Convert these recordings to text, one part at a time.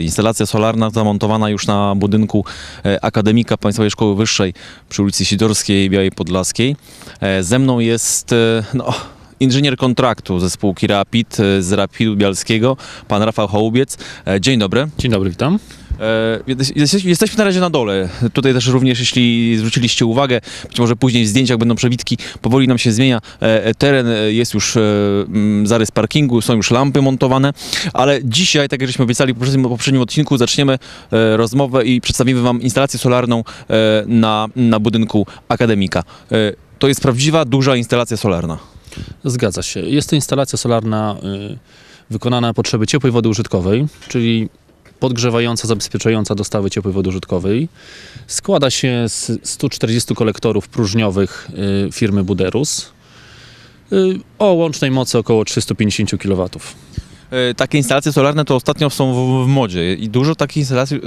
Instalacja solarna zamontowana już na budynku e, Akademika Państwowej Szkoły Wyższej przy ulicy Sidorskiej Białej Podlaskiej. E, Ze mną jest e, no, inżynier kontraktu ze spółki Rapid z Rapidu Bialskiego, pan Rafał Hołubiec. Dzień dobry. Dzień dobry, witam. E, jesteś- Jesteśmy na razie na dole. Tutaj też również, jeśli zwróciliście uwagę, być może później w zdjęciach będą przebitki, powoli nam się zmienia e, e, teren, jest już mm, zarys parkingu, są już lampy montowane, ale dzisiaj, tak jak żeśmy obiecali w poprzednim, poprzednim odcinku, zaczniemy rozmowę i przedstawimy Wam instalację solarną na, na budynku Akademika. To jest prawdziwa, duża instalacja solarna. Zgadza się. Jest to instalacja solarna y, wykonana na potrzeby ciepłej wody użytkowej, czyli podgrzewająca, zabezpieczająca dostawy ciepłej wody użytkowej. Składa się z 140 kolektorów próżniowych y, firmy Buderus y, o łącznej mocy około 350 kW. E, Takie instalacje solarne to ostatnio są w, w modzie i dużo takich instalacji,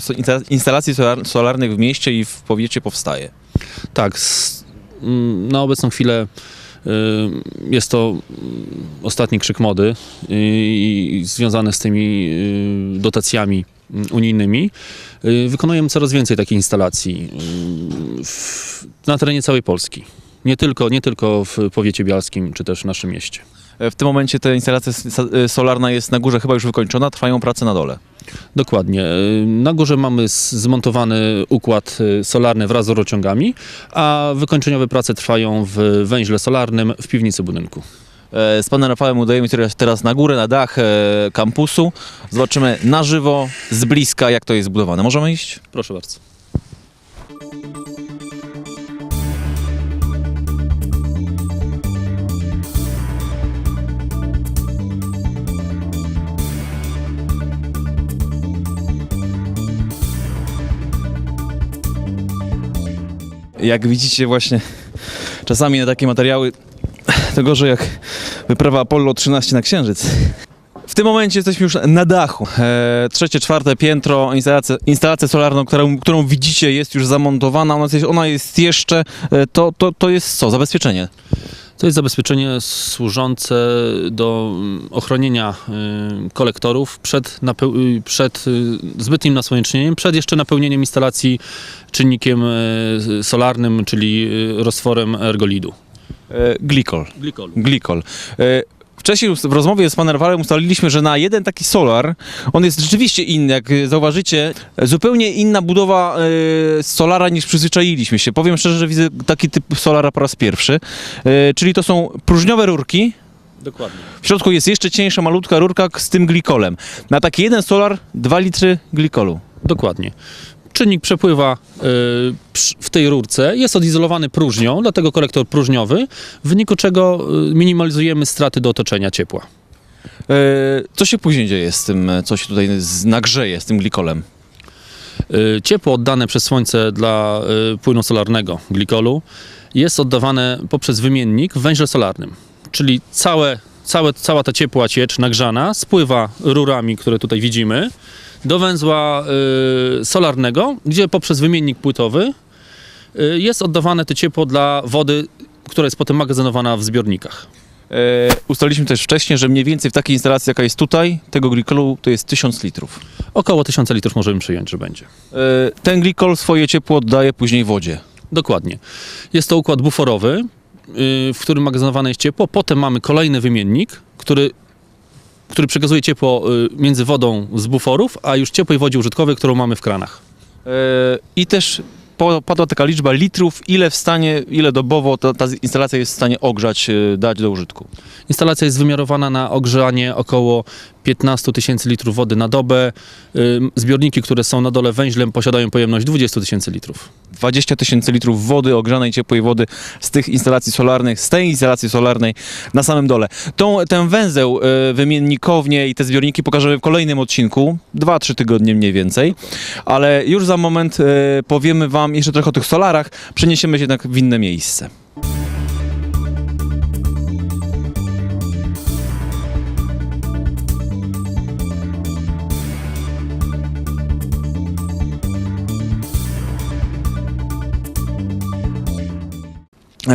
instalacji solar, solarnych w mieście i w powiecie powstaje. Tak, mm, na obecną chwilę y, jest to mm, ostatni krzyk mody i związany z tymi y, dotacjami unijnymi. Y, Wykonujemy coraz więcej takich instalacji y, w, na terenie całej Polski. Nie tylko, nie tylko w powiecie bialskim, czy też w naszym mieście. W tym momencie ta instalacja s- solarna jest na górze chyba już wykończona, trwają prace na dole. Dokładnie. Y, Na górze mamy zmontowany układ y, solarny wraz z rurociągami, a wykończeniowe prace trwają w węźle solarnym w piwnicy budynku. E, Z panem Rafałem udajemy się teraz- na górę, na dach e, kampusu. Zobaczymy na żywo, z bliska, jak to jest zbudowane. Możemy iść? Proszę bardzo. Jak widzicie właśnie, czasami na takie materiały gorzej jak wyprawa Apollo 13 na Księżyc. W tym momencie jesteśmy już na dachu. E, trzecie, czwarte piętro, instalacja, instalacja solarna, którą, którą widzicie jest już zamontowana, ona jest, ona jest jeszcze, e, to, to, to jest co? Zabezpieczenie. To jest zabezpieczenie służące do mm, ochronienia y, kolektorów przed, y, przed y, zbytnim nasłonecznieniem, przed jeszcze napełnieniem instalacji czynnikiem solarnym, czyli roztworem ergolidu. E, glikol. Glikolu. Glikol. E, Wcześniej w rozmowie z panem Rafałem ustaliliśmy, że na jeden taki solar, on jest rzeczywiście inny, jak zauważycie, zupełnie inna budowa e, solara niż przyzwyczailiśmy się. Powiem szczerze, że widzę taki typ solara po raz pierwszy. E, Czyli to są próżniowe rurki, Dokładnie. w środku jest jeszcze cieńsza, malutka rurka z tym glikolem. Na taki jeden solar 2 litry glikolu. Dokładnie. Czynnik przepływa przy- w tej rurce, jest odizolowany próżnią, dlatego kolektor próżniowy, w wyniku czego y, minimalizujemy straty do otoczenia ciepła. E, Co się później dzieje z tym, e, co się tutaj nagrzeje, z tym glikolem? Ciepło oddane przez słońce dla płynu solarnego glikolu jest oddawane poprzez wymiennik w węźle solarnym. Czyli całe, całe, cała ta ciepła ciecz nagrzana spływa rurami, które tutaj widzimy, do węzła y, solarnego, gdzie poprzez wymiennik płytowy y, jest oddawane to ciepło dla wody, która jest potem magazynowana w zbiornikach. E, ustaliliśmy też wcześniej, że mniej więcej w takiej instalacji, jaka jest tutaj, tego glikolu to jest 1000 litrów. Około 1000 litrów możemy przyjąć, że będzie. E, ten glikol swoje ciepło oddaje później wodzie. Dokładnie. Jest to układ buforowy, yy, w którym magazynowane jest ciepło. Potem mamy kolejny wymiennik, który, który przekazuje ciepło yy, między wodą z buforów, a już ciepłej wodzie użytkowej, którą mamy w kranach. E, I też padła taka liczba litrów, ile w stanie, ile dobowo ta, ta instalacja jest w stanie ogrzać, e, dać do użytku. Instalacja jest wymiarowana na ogrzanie około 15 tysięcy litrów wody na dobę. Zbiorniki, które są na dole węźlem, posiadają pojemność 20 tysięcy litrów. 20 tysięcy litrów wody, ogrzanej ciepłej wody z tych instalacji solarnych, z tej instalacji solarnej na samym dole. Tą, ten węzeł, e, wymiennikownie i te zbiorniki pokażemy w kolejnym odcinku, 2-3 tygodnie mniej więcej, ale już za moment e, powiemy Wam jeszcze trochę o tych solarach, przeniesiemy się jednak w inne miejsce.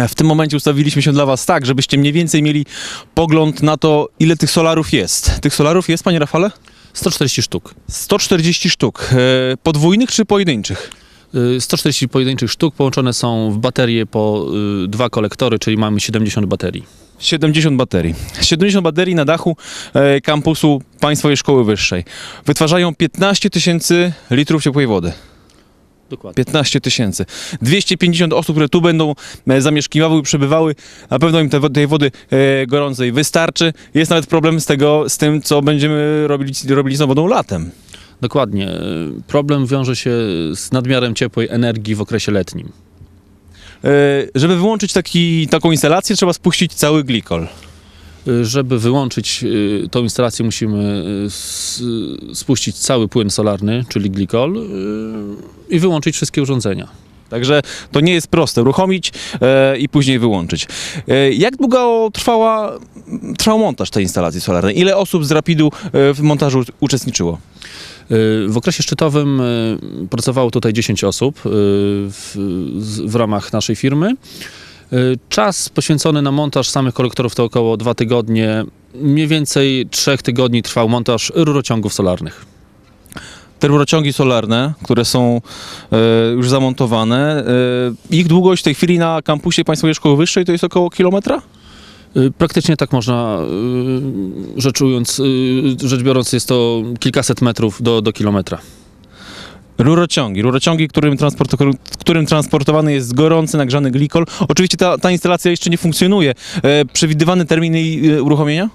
W tym momencie ustawiliśmy się dla Was tak, żebyście mniej więcej mieli pogląd na to, ile tych solarów jest. Tych solarów jest, Panie Rafale? 140 sztuk. 140 sztuk. E, podwójnych czy pojedynczych? Y, 140 pojedynczych sztuk połączone są w baterie po dwa kolektory, czyli mamy 70 baterii. 70 baterii. 70 baterii na dachu e, kampusu Państwowej Szkoły Wyższej. Wytwarzają 15 tysięcy litrów ciepłej wody. Dokładnie. 15 tysięcy. 250 osób, które tu będą e, zamieszkiwały i przebywały, na pewno im te, tej wody e, gorącej wystarczy. Jest nawet problem z tego, z tym, co będziemy robili, robili z tą wodą latem. Dokładnie. Y, Problem wiąże się z nadmiarem ciepłej energii w okresie letnim. E, żeby wyłączyć taki, taką instalację, trzeba spuścić cały glikol. Żeby wyłączyć y, tą instalację, musimy y, spuścić cały płyn solarny, czyli glikol, y, i wyłączyć wszystkie urządzenia. Także to nie jest proste. Uruchomić e, i później wyłączyć. E, jak długo trwała, trwał montaż tej instalacji solarnej? Ile osób z Rapidu e, w montażu uczestniczyło? W okresie szczytowym pracowało tutaj 10 osób w, w ramach naszej firmy. Y, Czas poświęcony na montaż samych kolektorów to około 2 tygodnie. Mniej więcej 3 tygodni trwał montaż rurociągów solarnych. Te rurociągi solarne, które są e, już zamontowane, e, ich długość w tej chwili na kampusie Państwowej Szkoły Wyższej to jest około kilometra? Praktycznie tak można rzecz ując, rzecz biorąc, jest to kilkaset metrów do, do kilometra. Rurociągi, rurociągi, którym, transport, którym transportowany jest gorący, nagrzany glikol. Oczywiście ta, ta instalacja jeszcze nie funkcjonuje. E, przewidywany termin jej e, uruchomienia?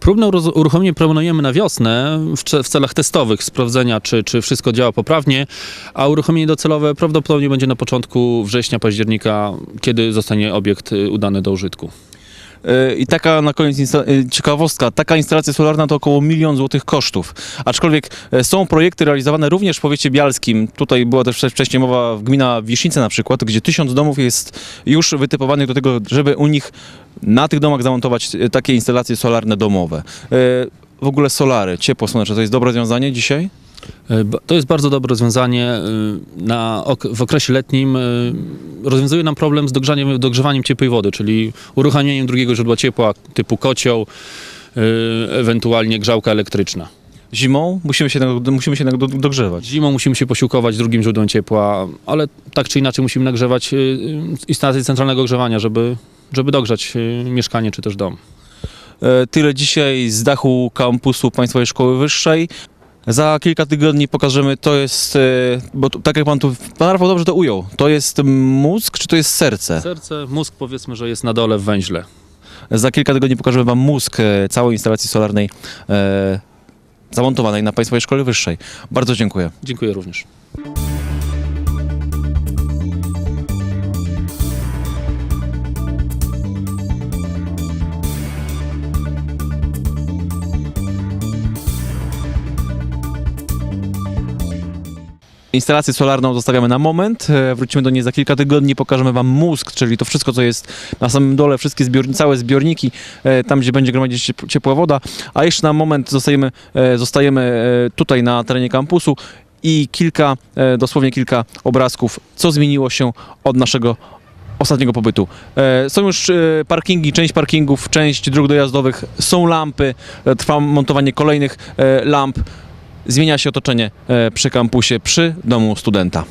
Próbne uruchomienie planujemy na wiosnę w celach testowych, sprawdzenia, czy, czy wszystko działa poprawnie, a uruchomienie docelowe prawdopodobnie będzie na początku września, października, kiedy zostanie obiekt y, udany do użytku. E, I taka na koniec e, ciekawostka, taka instalacja solarna to około milion złotych kosztów. Aczkolwiek e, są projekty realizowane również w powiecie bialskim. Tutaj była też wcze- wcześniej mowa w gmina Wisznice na przykład, gdzie tysiąc domów jest już wytypowanych do tego, żeby u nich na tych domach zamontować e, takie instalacje solarne domowe. E, W ogóle solary, ciepło słoneczne, to jest dobre rozwiązanie dzisiaj? Ba- To jest bardzo dobre rozwiązanie. y, Na w okresie letnim y, rozwiązuje nam problem z dogrzaniem, dogrzewaniem ciepłej wody, czyli uruchamianiem drugiego źródła ciepła typu kocioł, ewentualnie grzałka elektryczna. Zimą musimy się, musimy się dogrzewać. Zimą musimy się posiłkować drugim źródłem ciepła, ale tak czy inaczej musimy nagrzewać instalację centralnego ogrzewania, żeby, żeby dogrzać mieszkanie czy też dom. E, Tyle dzisiaj z dachu kampusu Państwowej Szkoły Wyższej. Za kilka tygodni pokażemy, to jest, e, bo tak jak pan tu, pan Rafał dobrze to ujął, to jest mózg czy to jest serce? Serce, mózg powiedzmy, że jest na dole w węźle. Za kilka tygodni pokażemy wam mózg e, całej instalacji solarnej e, zamontowanej na Państwowej Szkole Wyższej. Bardzo dziękuję. Dziękuję również. Instalację solarną zostawiamy na moment, e, wrócimy do niej za kilka tygodni, pokażemy wam mózg, czyli to wszystko, co jest na samym dole, wszystkie zbiorniki, całe zbiorniki, e, tam gdzie będzie gromadzić ciepła woda, a jeszcze na moment zostajemy, e, zostajemy tutaj na terenie kampusu i kilka, dosłownie kilka obrazków, co zmieniło się od naszego ostatniego pobytu. Są już parkingi, część parkingów, część dróg dojazdowych, są lampy, trwa montowanie kolejnych lamp zmienia się otoczenie e, przy kampusie, przy domu studenta.